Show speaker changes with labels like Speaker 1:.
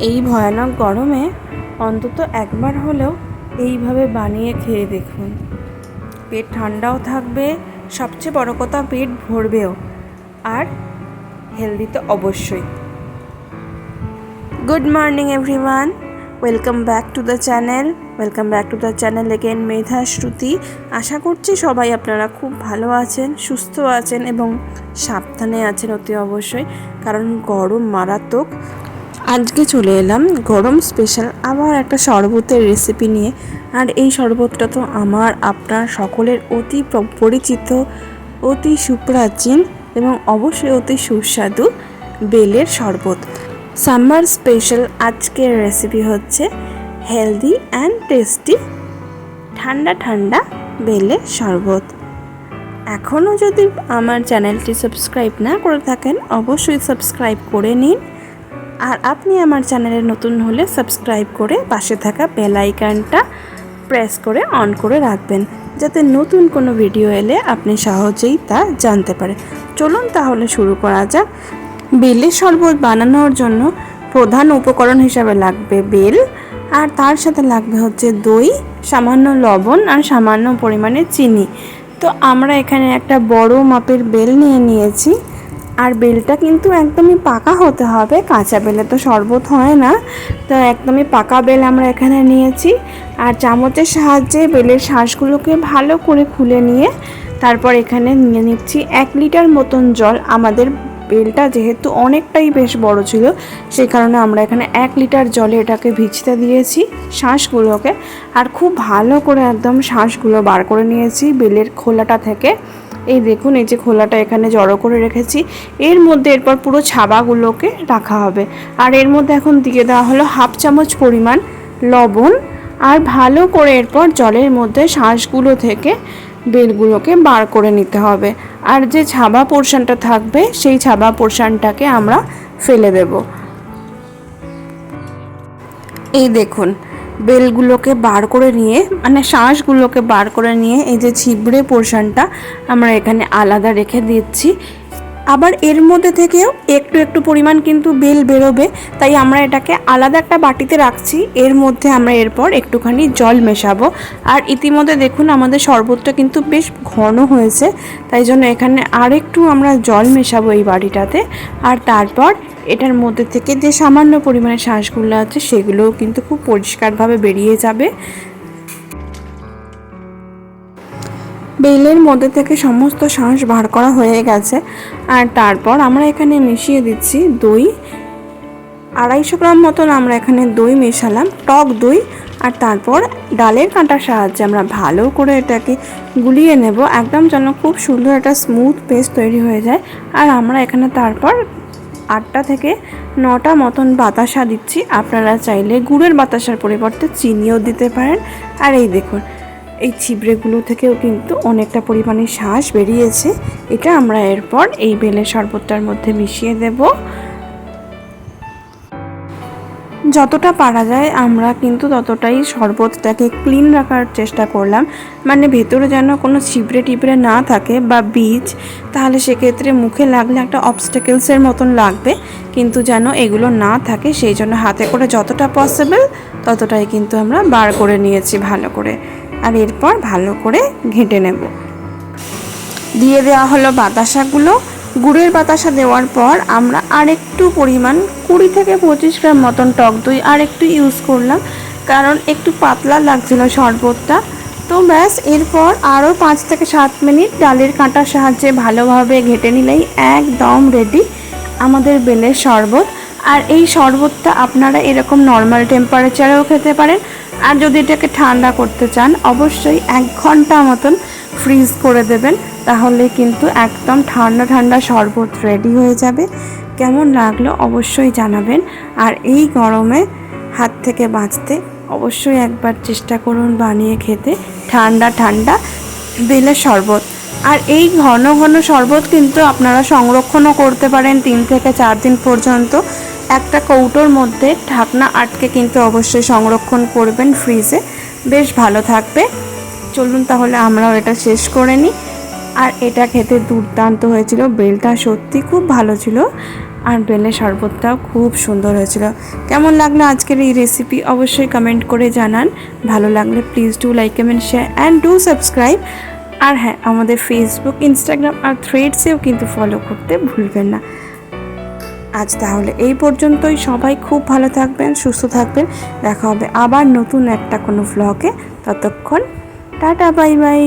Speaker 1: এই ভয়ানক গরমে অন্তত একবার হলেও এইভাবে বানিয়ে খেয়ে দেখুন। পেট ঠান্ডাও থাকবে, সবচেয়ে বড় কথা পেট ভরবেও। আর হেলদি তো অবশ্যই। Good morning everyone welcome back to the channel welcome back to the channel again Medha Shruti আশা করছি সবাই আপনারা খুব ভালো আছেন, সুস্থ আছেন এবং সাবধানে আছেন অতি অবশ্যই। কারণ গরম মারাত্মক। আজকে চলে এলাম গরম স্পেশাল আবার একটা শরবতের রেসিপি নিয়ে। আর এই শরবতটা তো আমার, আপনার সকলের অতি পরিচিত, অতি সুপ্রাচীন এবং অবশ্যই অতি সুস্বাদু বেলের শরবত। সাম্মার স্পেশাল আজকের রেসিপি হচ্ছে হেলদি অ্যান্ড টেস্টি ঠান্ডা ঠান্ডা বেলের শরবত। এখনও যদি আমার চ্যানেলটি সাবস্ক্রাইব না করে থাকেন, অবশ্যই সাবস্ক্রাইব করে নিন। আর আপনি আমার চ্যানেলে নতুন হলে সাবস্ক্রাইব করে পাশে থাকা বেল আইকনটা প্রেস করে অন করে রাখবেন, যাতে নতুন কোনো ভিডিও এলে আপনি সহজেই তা জানতে পারেন চলুন তাহলে শুরু করা যাক। বেলের শরবত বানানোর জন্য প্রধান উপকরণ হিসাবে লাগবে বেল, আর তার সাথে লাগবে হচ্ছে দই, সামান্য লবণ আর সামান্য পরিমাণে চিনি। তো আমরা এখানে একটা বড় মাপের বেল নিয়ে নিয়েছি। আর বেলটা কিন্তু একদমই পাকা হতে হবে, কাঁচা বেলে তো শরবত হয় না। তো একদমই পাকা বেল আমরা এখানে নিয়েছি। আর চামচের সাহায্যে বেলের শ্বাসগুলোকে ভালো করে খুলে নিয়ে তারপর এখানে নিয়ে নিচ্ছি এক লিটার মতন জল। আমাদের বেলটা যেহেতু অনেকটাই বেশ বড় ছিল সেই কারণে আমরা এখানে এক লিটার জলে এটাকে ভিজতে দিয়েছি শ্বাসগুলোকে আর খুব ভালো করে একদম শ্বাসগুলো বার করে নিয়েছি বেলের খোলাটা থেকে। এই দেখুন, এই যে খোলাটা এখানে জড়ো করে রেখেছি। এর মধ্যে এরপর পুরো ছাবাগুলোকে রাখা হবে। আর এর মধ্যে এখন দিয়ে দেওয়া হলো হাফ চামচ পরিমাণ লবণ। আর ভালো করে এরপর জলের মধ্যে শ্বাসগুলো থেকে বেলগুলোকে বার করে নিতে হবে। আর যে ছাবা পোর্শনটা থাকবে, সেই ছাবা পোর্শনটাকে আমরা ফেলে দেব। এই দেখুন বেলগুলোকে বার করে নিয়ে মানে শ্বাসগুলোকে বার করে নিয়ে এই যে ছিবড়ে পোর্শনটা আমরা এখানে আলাদা রেখে দিচ্ছি। আবার এর মধ্যে থেকেও একটু একটু পরিমাণ কিন্তু বেল বেরোবে, তাই আমরা এটাকে আলাদা একটা বাটিতে রাখছি। এর মধ্যে আমরা এরপর একটুখানি জল মেশাবো। আর ইতিমধ্যে দেখুন আমাদের শরবতটা কিন্তু বেশ ঘন হয়েছে, তাই জন্য এখানে আরেকটু আমরা জল মেশাবো এই বাটিটাতে। আর তারপর এটার মধ্যে থেকে যে সামান্য পরিমাণে শ্বাসগুলো আছে, সেগুলোও কিন্তু খুব পরিষ্কারভাবে বেরিয়ে যাবে। বেলের মধ্যে থেকে সমস্ত শাঁস বার করা হয়ে গেছে। আর তারপর আমরা এখানে মিশিয়ে দিচ্ছি দই। আড়াইশো গ্রাম মতন আমরা এখানে দই মেশালাম, টক দই। আর তারপর ডালের কাঁটার সাহায্যে আমরা ভালো করে এটাকে গুলিয়ে নেব। একদম যেন খুব সুন্দর একটা স্মুথ পেস্ট তৈরি হয়ে যায়। আর আমরা এখানে তারপর আটটা থেকে নটা মতন বাতাসা দিচ্ছি। আপনারা চাইলে গুড়ের বাতাসার পরিবর্তে চিনিও দিতে পারেন। আর এই দেখুন, এই ছিবড়েগুলো থেকেও কিন্তু অনেকটা পরিমাণে শ্বাস বেরিয়েছে। এটা আমরা এরপর এই বেলের শরবতটার মধ্যে মিশিয়ে দেব। যতটা পারা যায়, আমরা কিন্তু ততটাই শরবতটাকে ক্লিন রাখার চেষ্টা করলাম। মানে ভেতরে যেন কোনো ছিবড়ে টিবড়ে না থাকে বা বীজ, তাহলে সেক্ষেত্রে মুখে লাগলে একটা অবস্টেকেলসের মতন লাগবে। কিন্তু যেন এগুলো না থাকে, সেই জন্য হাতে করে যতটা পসিবল ততটাই কিন্তু আমরা বার করে নিয়েছি ভালো করে। আর এরপর ভালো করে ঘেঁটে নেব। দিয়ে দেওয়া হলো বাতাসাগুলো। গুড়ের বাতাসা দেওয়ার পর আমরা আরেকটু পরিমাণ কুড়ি থেকে পঁচিশ গ্রাম মতন টক দই আর একটু ইউজ করলাম, কারণ একটু পাতলা লাগছিল শরবতটা। তো ব্যাস, এরপর আরও পাঁচ থেকে সাত মিনিট ডালের কাঁটার সাহায্যে ভালোভাবে ঘেটে নিলেই একদম রেডি আমাদের বেলের শরবত। আর এই শরবতটা আপনারা এরকম নর্মাল টেম্পারেচারেও খেতে পারেন। আর যদি এটাকে ঠান্ডা করতে চান, অবশ্যই এক ঘণ্টা মতন ফ্রিজ করে দেবেন, তাহলে কিন্তু একদম ঠান্ডা ঠান্ডা শরবত রেডি হয়ে যাবে। কেমন লাগল অবশ্যই জানাবেন। আর এই গরমে হাত থেকে বাঁচতে অবশ্যই একবার চেষ্টা করুন বানিয়ে খেতে, ঠান্ডা ঠান্ডা বেলের শরবত। আর এই ঘন ঘন শরবত কিন্তু আপনারা সংরক্ষণও করতে পারেন তিন থেকে চার দিন পর্যন্ত। একটা কৌটোর মধ্যে ঢাকনা আটকে কিন্তু অবশ্যই সংরক্ষণ করবেন ফ্রিজে বেশ ভালো থাকবে। চলুন তাহলে আমরাও এটা শেষ করে নিই। আর এটা খেতে দুর্দান্ত হয়েছিল। বেলটা সত্যি খুব ভালো ছিল। আর বেলের শরবতটাও খুব সুন্দর হয়েছিল। কেমন লাগল আজকের এই রেসিপি অবশ্যই কমেন্ট করে জানান। ভালো লাগলে please do like comment share and do subscribe আর হ্যাঁ আমাদের ফেসবুক ইনস্টাগ্রাম আর থ্রেডসেও কিন্তু ফলো করতে ভুলবেন না। আজ তাহলে এই পর্যন্তই। সবাই খুব ভালো থাকবেন, সুস্থ থাকবেন। দেখা হবে আবার নতুন একটা কোনো ভ্লগে ততক্ষণ টাটা বাই বাই।